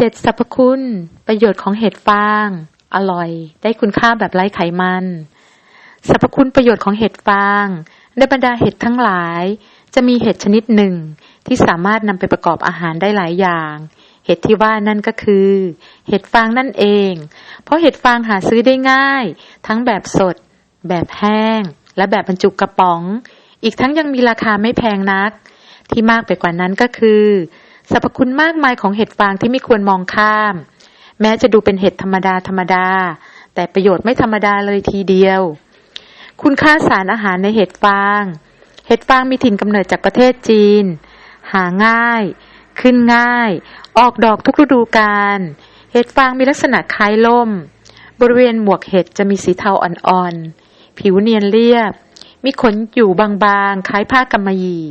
7. สรรพคุณ ประโยชน์ของเห็ดฟาง อร่อย ได้คุณค่าแบบไร้ไขมัน สรรพคุณประโยชน์ของเห็ดฟาง ในบรรดาเห็ดทั้งหลาย จะมีเห็ดชนิดหนึ่ง ที่สามารถนำไปประกอบอาหารได้หลายอย่าง เห็ดที่ว่านั่นก็คือ เห็ดฟางนั่นเอง เพราะเห็ดฟางหาซื้อได้ง่าย ทั้งแบบสด แบบแห้ง และแบบบรรจุกระป๋อง อีกทั้งยังมีราคาไม่แพงนัก ที่มากไปกว่านั้นก็คือ สรรพคุณมากมายของเห็ดฟางที่ไม่ควรมองข้าม แม้จะดูเป็นเห็ดธรรมดาธรรมดา แต่ประโยชน์ไม่ธรรมดาเลยทีเดียว คุณค่าสารอาหารในเห็ดฟาง เห็ดฟางมีถิ่นกำเนิดจากประเทศจีน หาง่าย ขึ้นง่าย ออกดอกทุกฤดูกาลเห็ดฟางมีลักษณะคล้ายล่ม บริเวณหมวกเห็ดจะมีสีเทาอ่อนๆ ผิวเนียนเรียบ มีขนอยู่บางๆ คล้ายผ้ากำมะหยี่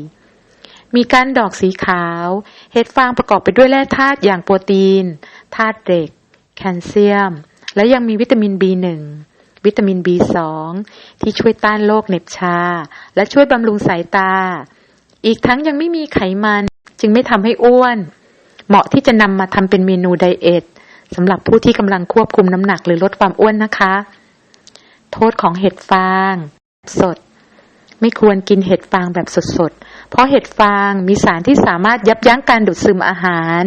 มีก้านดอกสีขาว เห็ดฟางประกอบไปด้วยแร่ธาตุอย่างโปรตีน ธาตุเหล็ก แคลเซียม และยังมีวิตามิน B1 วิตามิน B2 ที่ช่วยต้านโรคเหน็บชา และช่วยบำรุงสายตา อีกทั้งยังไม่มีไขมัน จึงไม่ทำให้อ้วน เหมาะที่จะนำมาทำเป็นเมนูไดเอทสำหรับผู้ที่กำลังควบคุมน้ำหนักหรือลดความอ้วนนะคะ โทษของเห็ดฟาง สด ไม่ควรกินเห็ดฟางแบบสดๆ เพราะเห็ดฟางมีสารที่สามารถยับยั้งการดูดซึมอาหาร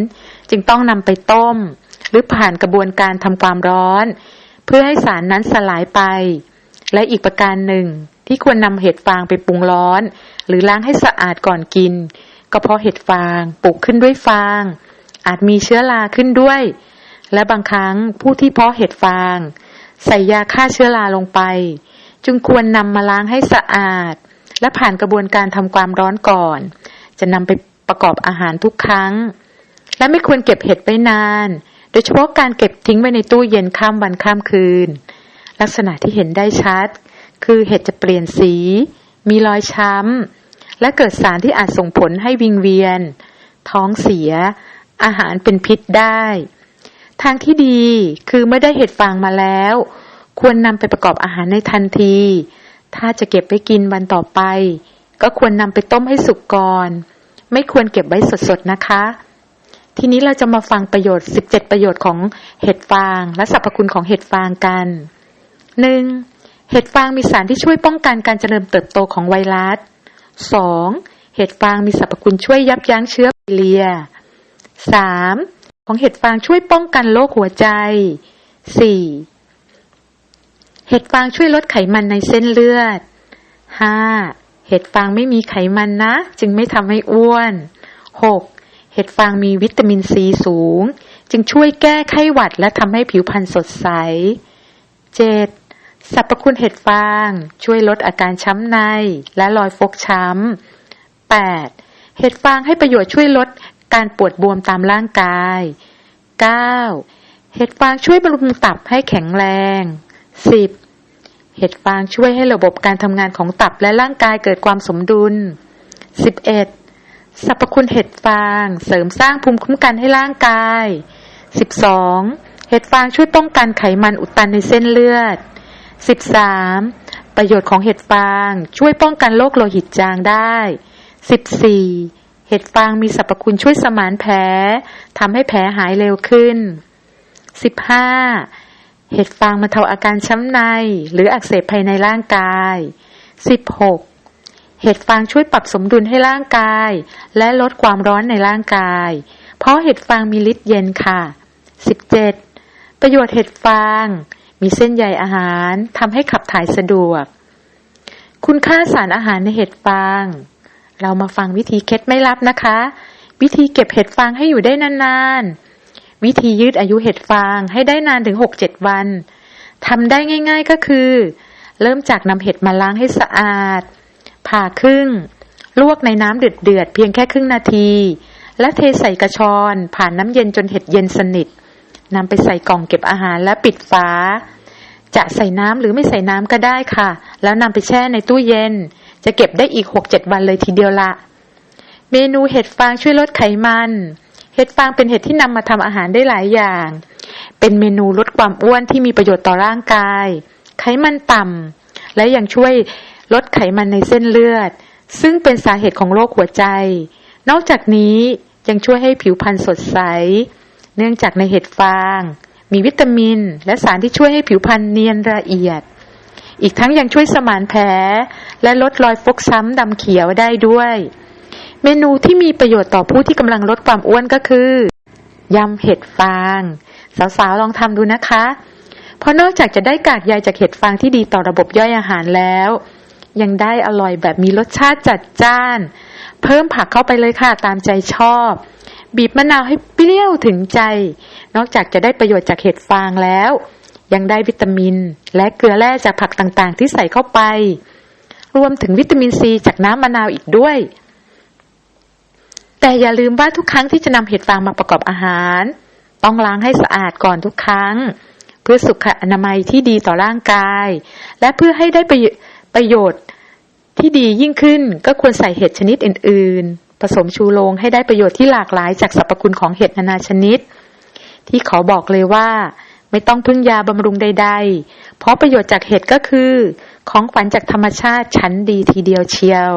จึงต้องนำไปต้ม หรือผ่านกระบวนการทำความร้อน เพื่อให้สารนั้นสลายไป และอีกประการหนึ่ง ที่ควรนำเห็ดฟางไปปรุงร้อน หรือล้างให้สะอาดก่อนกิน ก็เพราะเห็ดฟางปลูกขึ้นด้วยฟาง อาจมีเชื้อราขึ้นด้วย และบางครั้งผู้ที่เพาะเห็ดฟาง ใส่ยาฆ่าเชื้อราลงไป จึงควรนำมาล้างให้สะอาด และผ่านกระบวนการทำความร้อนก่อน จะนำไปประกอบอาหารทุกครั้ง และไม่ควรเก็บเห็ดไว้นาน โดยเฉพาะการเก็บทิ้งไว้ในตู้เย็นข้ามวันข้ามคืน ลักษณะที่เห็นได้ชัด คือเห็ดจะเปลี่ยนสี มีรอยช้ำ และเกิดสารที่อาจส่งผลให้วิงเวียน ท้องเสีย อาหารเป็นพิษได้ ทางที่ดีคือเมื่อได้เห็ดฟางมาแล้ว ควรนำไปประกอบอาหารในทันที ถ้าจะเก็บไว้กินวันต่อไป ก็ควรนำไปต้มให้สุกก่อน ไม่ควรเก็บไว้สดๆนะคะ ทีนี้เราจะมาฟังประโยชน์ 17 ประโยชน์ของเห็ดฟาง และสรรพคุณของเห็ดฟางกัน 1. เห็ดฟางมีสารที่ช่วยป้องกันการเจริญเติบโตของไวรัส 2. เห็ดฟางมีสรรพคุณช่วยยับยั้งเชื้อแบคทีเรีย 3. ของเห็ดฟางช่วยป้องกันโรคหัวใจ 4. เห็ดฟางช่วยลดไขมันในเส้นเลือด 5. เห็ดฟางไม่มีไขมันนะ จึงไม่ทำให้อ้วน 6. เห็ดฟางมีวิตามินซีสูง จึงช่วยแก้ไข้หวัดและทำให้ผิวพรรณสดใส 7. สรรพคุณเห็ดฟางช่วยลดอาการช้ำในและรอยฟกช้ำ 8. เห็ดฟางให้ประโยชน์ช่วยลดการปวดบวมตามร่างกาย 9. เห็ดฟางช่วยบำรุงตับให้แข็งแรง 10. เห็ดฟางช่วยให้ระบบการทำงานของตับและร่างกายเกิดความสมดุล 11. สรรพคุณเห็ดฟางเสริมสร้างภูมิคุ้มกันให้ร่างกาย 12. เห็ดฟางช่วยป้องกันไขมันอุดตันในเส้นเลือด 13. ประโยชน์ของเห็ดฟางช่วยป้องกันโรคโลหิตจางได้ 14. เห็ดฟางมีสรรพคุณช่วยสมานแผลทำให้แผลหายเร็วขึ้น 15. เห็ดฟางบรรเทาอาการช้ำใน หรืออักเสบภายในร่างกาย 16. เห็ดฟางช่วยปรับสมดุลให้ร่างกาย และลดความร้อนในร่างกาย เพราะเห็ดฟางมีฤทธิ์เย็นค่ะ 17. ประโยชน์เห็ดฟาง มีเส้นใยอาหารทำให้ขับถ่ายสะดวก คุณค่าสารอาหารในเห็ดฟาง เรามาฟังวิธีเคล็ดไม่ลับนะคะ วิธีเก็บเห็ดฟางให้อยู่ได้นานๆ วิธียืดอายุเห็ดฟางให้ได้นานถึง 6-7 วันทำได้ง่าย ๆก็คือ เริ่มจากนำเห็ดมาล้างให้สะอาด ผ่าครึ่ง ลวกในน้ำเดือดๆเพียงแค่ครึ่งนาที และเทใส่กระชอน ผ่านน้ำเย็นจนเห็ดเย็นสนิทนำไปใส่กล่องเก็บอาหารและปิดฝา จะใส่น้ำหรือไม่ใส่น้ำก็ได้ค่ะ แล้วนำไปแช่ในตู้เย็น จะเก็บได้อีก 6-7 วันเลยทีเดียวละ เมนูเห็ดฟางช่วยลดไขมัน เห็ดฟางเป็นเห็ดที่นำมาทำอาหารได้หลายอย่าง เป็นเมนูลดความอ้วนที่มีประโยชน์ต่อร่างกาย ไขมันต่ำ และยังช่วยลดไขมันในเส้นเลือด ซึ่งเป็นสาเหตุของโรคหัวใจ นอกจากนี้ยังช่วยให้ผิวพรรณสดใส เนื่องจากในเห็ดฟาง มีวิตามิน และสารที่ช่วยให้ผิวพรรณเนียนละเอียด อีกทั้งยังช่วยสมานแผล และลดรอยฟกช้ำดำเขียวได้ด้วย เมนูที่มีประโยชน์ต่อผู้ที่กำลังลดความอ้วนก็คือยำเห็ดฟาง สาวๆ ลองทำดูนะคะ เพราะนอกจากจะได้กากใยจากเห็ดฟางที่ดีต่อระบบย่อยอาหารแล้ว ยังได้อร่อยแบบมีรสชาติจัดจ้าน เพิ่มผักเข้าไปเลยค่ะตามใจชอบ บีบมะนาวให้เปรี้ยวถึงใจ นอกจากจะได้ประโยชน์จากเห็ดฟางแล้ว ยังได้วิตามิน และเกลือแร่จากผักต่างๆ ที่ใส่เข้าไป รวมถึงวิตามินซีจากน้ำมะนาวอีกด้วย แต่อย่าลืมว่าทุกครั้งที่จะนำเห็ดฟางมาประกอบอาหาร ต้องล้างให้สะอาดก่อนทุกครั้ง เพื่อสุขอนามัยที่ดีต่อร่างกาย และเพื่อให้ได้ประโยชน์ที่ดียิ่งขึ้นก็ควรใส่เห็ดชนิดอื่น ๆ ผสมชูโรงให้ได้ประโยชน์ที่หลากหลายจากสรรพคุณของเห็ดนานาชนิด ที่ขอบอกเลยว่า ไม่ต้องพึ่งยาบำรุงใด ๆ เพราะประโยชน์จากเห็ดก็คือ ของขวัญจากธรรมชาติชั้นดีทีเดียวเชียว